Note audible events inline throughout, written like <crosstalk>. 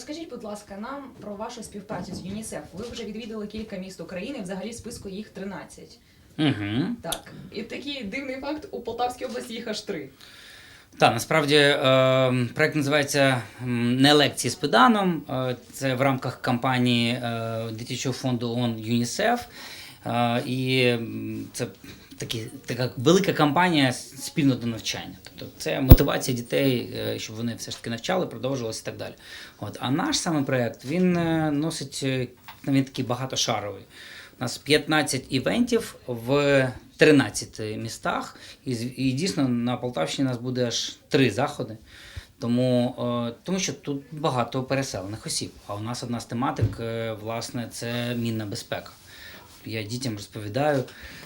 Розкажіть, будь ласка, нам про вашу співпрацю з ЮНІСЕФ. Ви вже відвідали кілька міст України, взагалі в списку їх 13. Угу. Так, і такий дивний факт: у Полтавській області їх аж три. Так, насправді е, проект називається Не лекції з педаном. Е, Це в рамках кампанії е, дитячого фонду ООН ЮНІСЕФ. Е, І це такі, така велика кампанія спільно до навчання. Тобто це мотивація дітей, е, щоб вони все ж таки навчали, продовжувалися і так далі. От. А наш саме проект він е, носить е, він такий багатошаровий. У нас 15 івентів в 13 містах, і, і дійсно на Полтавщині у нас буде аж три заходи. Тому, е, тому що тут багато переселених осіб. А у нас одна з тематик, е, власне, це мінна безпека. Я дітям розповідаю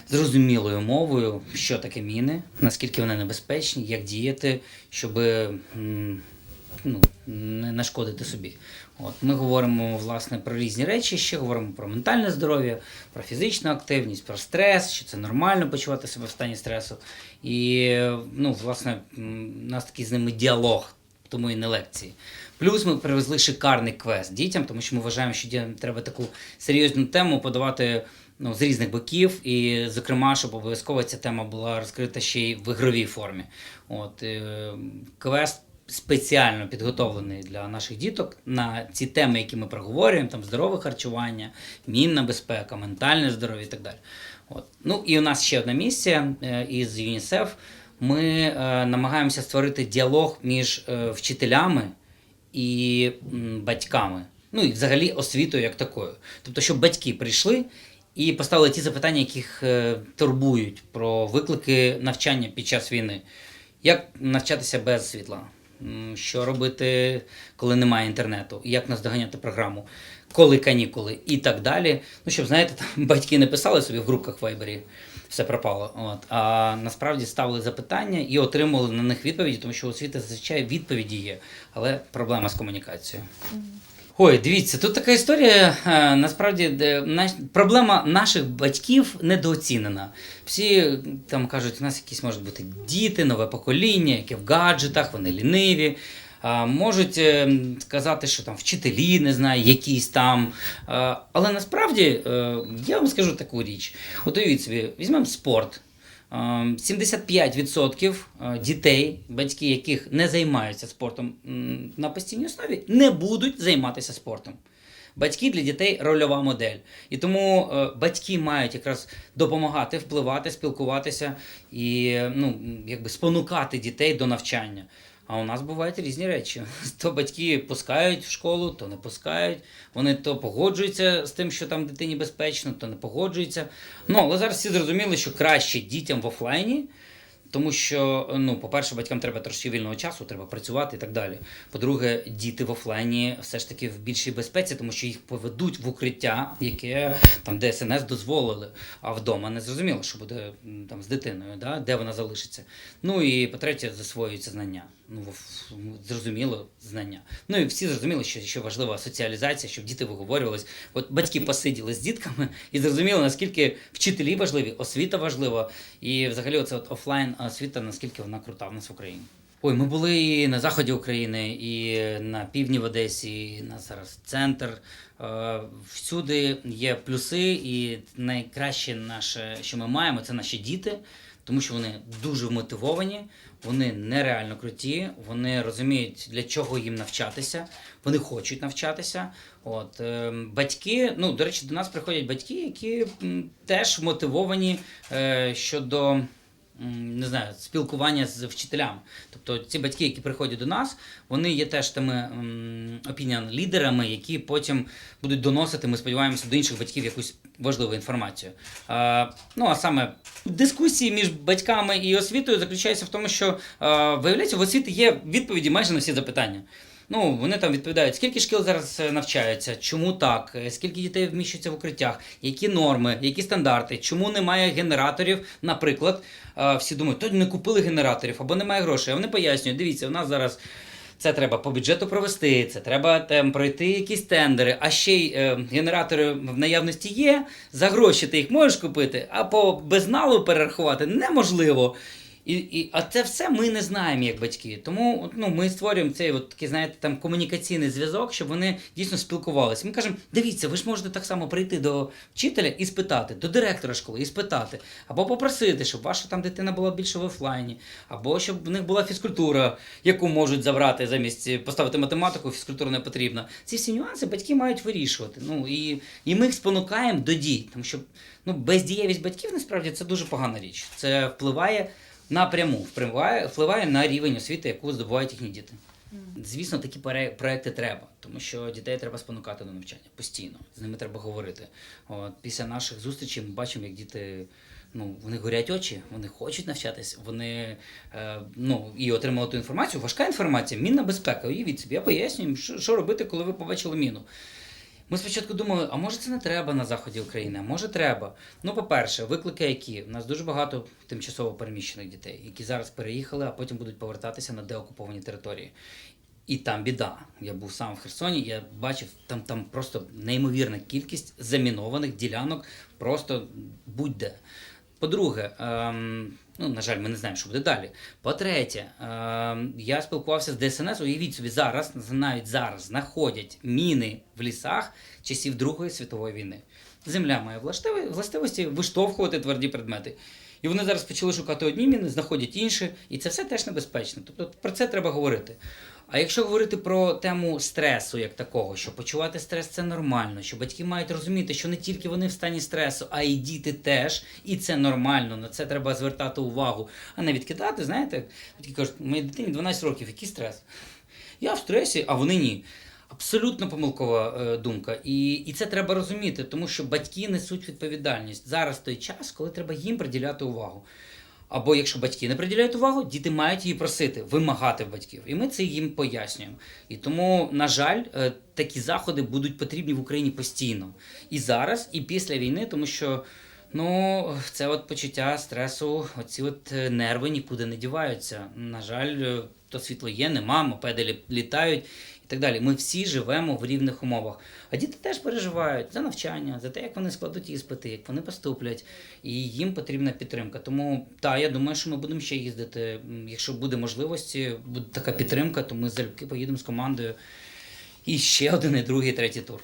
зрозумілою мовою, що таке міни, наскільки вони небезпечні, як діяти, щоб ну, не нашкодити собі. От, ми говоримо власне про різні речі, ще говоримо про ментальне здоров'я, про фізичну активність, про стрес, що це нормально почувати себе в стані стресу. І ну, власне, у нас такий з ними діалог, тому і не лекції. Плюс ми привезли шикарний квест дітям, тому що ми вважаємо, що дітям треба таку серйозну тему подавати ну, з різних боків, і, зокрема, щоб обов'язково ця тема була розкрита ще й в ігровій формі. От, е, квест спеціально підготовлений для наших діток на ці теми, які ми проговорюємо, там здорове харчування, мінна безпека, ментальне здоров'я і так далі. От. Ну і у нас ще одна місія е, із ЮНІСЕФ. Ми е, намагаємося створити діалог між е, вчителями і м, батьками. Ну і взагалі освітою як такою. Тобто, щоб батьки прийшли і поставили ті запитання, яких е, турбують про виклики навчання під час війни. Як навчатися без світла? Що робити, коли немає інтернету? Як наздоганяти програму? Коли канікули і так далі. Ну, щоб знаєте, там <laughs> батьки не писали собі в групках Вайбері, все пропало. От. А насправді ставили запитання і отримували на них відповіді, тому що у освіти зазвичай відповіді є, але проблема з комунікацією. Ой, дивіться, тут така історія. е, Насправді, проблема наших батьків недооцінена. Всі там кажуть, у нас якісь можуть бути діти, нове покоління, яке в гаджетах, вони ліниві. Можуть е, сказати, що там вчителі не знаю, якісь там. Але насправді е, я вам скажу таку річ. От уявіть собі, візьмемо спорт. Е, 75% е, дітей, батьки яких не займаються спортом на постійній основі, не будуть займатися спортом. Батьки для дітей рольова модель. І тому е, батьки мають якраз допомагати, впливати, спілкуватися і ну, якби спонукати дітей до навчання. А у нас бувають різні речі. <laughs> То батьки пускають в школу, то не пускають. Вони то погоджуються з тим, що там дитині безпечно, то не погоджуються. Ну, але зараз всі зрозуміли, що краще дітям в офлайні, тому що, ну, по-перше, батькам треба трошки вільного часу, треба працювати і так далі. По-друге, діти в офлайні все ж таки в більшій безпеці, тому що їх поведуть в укриття, яке там ДСНС дозволили. А вдома не зрозуміло, що буде там з дитиною, да? де вона залишиться. Ну і по-третє, засвоюються знання. Ну, зрозуміло, знання. Ну і всі зрозуміли, що ще важлива соціалізація, щоб діти виговорювались. От батьки посиділи з дітками <laughs> і зрозуміли, наскільки вчителі важливі, освіта важлива, і взагалі оце от офлайн освіта, наскільки вона крута в нас в Україні. Ой, ми були і на заході України, і на півдні в Одесі, і на зараз центр. Е, Всюди є плюси, і найкраще наше, що ми маємо, це наші діти, тому що вони дуже мотивовані, вони нереально круті, вони розуміють, для чого їм навчатися, вони хочуть навчатися. От е, батьки, ну до речі, до нас приходять батьки, які теж мотивовані е, щодо не знаю, спілкування з вчителями. Тобто ці батьки, які приходять до нас, вони є теж тими опініон лідерами, які потім будуть доносити, ми сподіваємося, до інших батьків якусь важливу інформацію. А, ну а саме дискусії між батьками і освітою заключаються в тому, що виявляється, в освіті є відповіді майже на всі запитання. Ну, вони там відповідають, скільки шкіл зараз е, навчаються, чому так, е, скільки дітей вміщується в укриттях, які норми, які стандарти, чому немає генераторів. Наприклад, е, всі думають, то не купили генераторів або немає грошей. А вони пояснюють, дивіться, у нас зараз. Це треба по бюджету провести, це треба там пройти якісь тендери, а ще й е, генератори в наявності є. За гроші ти їх можеш купити, а по безналу перерахувати неможливо. І, і, а це все ми не знаємо як батьки. Тому ну, ми створюємо цей от, такий, знаєте, там комунікаційний зв'язок, щоб вони дійсно спілкувалися. Ми кажемо, дивіться, ви ж можете так само прийти до вчителя і спитати, до директора школи і спитати, або попросити, щоб ваша там дитина була більше в офлайні, або щоб в них була фізкультура, яку можуть забрати замість поставити математику, фізкультура не потрібна. Ці всі нюанси батьки мають вирішувати. Ну і, і ми їх спонукаємо до дій, тому що ну, бездієвість батьків насправді це дуже погана річ. Це впливає напряму, впливає, впливає на рівень освіти, яку здобувають їхні діти. Звісно, такі проекти треба, тому що дітей треба спонукати до навчання постійно. З ними треба говорити. От, після наших зустрічей ми бачимо, як діти. Ну, вони горять очі, вони хочуть навчатись, вони е, ну, і отримали ту інформацію. Важка інформація, мінна безпека. Уявіть собі, я пояснюю, що, що робити, коли ви побачили міну. Ми спочатку думали, а може це не треба на заході України, а може треба. Ну, по-перше, виклики які? У нас дуже багато тимчасово переміщених дітей, які зараз переїхали, а потім будуть повертатися на деокуповані території. І там біда. Я був сам в Херсоні, я бачив там, там просто неймовірна кількість замінованих ділянок, просто будь-де. По-друге, ем, ну, на жаль, ми не знаємо, що буде далі. По-третє, ем, я спілкувався з ДСНС. Уявіть собі, зараз, навіть зараз знаходять міни в лісах часів Другої світової війни. Земля має властивості виштовхувати тверді предмети. І вони зараз почали шукати одні міни, знаходять інші, і це все теж небезпечно. Тобто про це треба говорити. А якщо говорити про тему стресу як такого, що почувати стрес це нормально, що батьки мають розуміти, що не тільки вони в стані стресу, а й діти теж, і це нормально, на це треба звертати увагу, а не відкидати, знаєте, батьки кажуть, моїй дитині 12 років, який стрес? Я в стресі, а вони ні. Абсолютно помилкова е, думка. І, і це треба розуміти, тому що батьки несуть відповідальність. Зараз той час, коли треба їм приділяти увагу. Або якщо батьки не приділяють увагу, діти мають її просити, вимагати в батьків. І ми це їм пояснюємо. І тому, на жаль, е, такі заходи будуть потрібні в Україні постійно. І зараз, і після війни, тому що ну, це от почуття стресу, оці от е, нерви нікуди не діваються. На жаль, е, то світло є, нема, мопеди літають і так далі. Ми всі живемо в рівних умовах. А діти теж переживають за навчання, за те, як вони складуть іспити, як вони поступлять, і їм потрібна підтримка. Тому так, я думаю, що ми будемо ще їздити. Якщо буде можливості, буде така підтримка, то ми залюбки поїдемо з командою. І ще один, і другий, третій тур.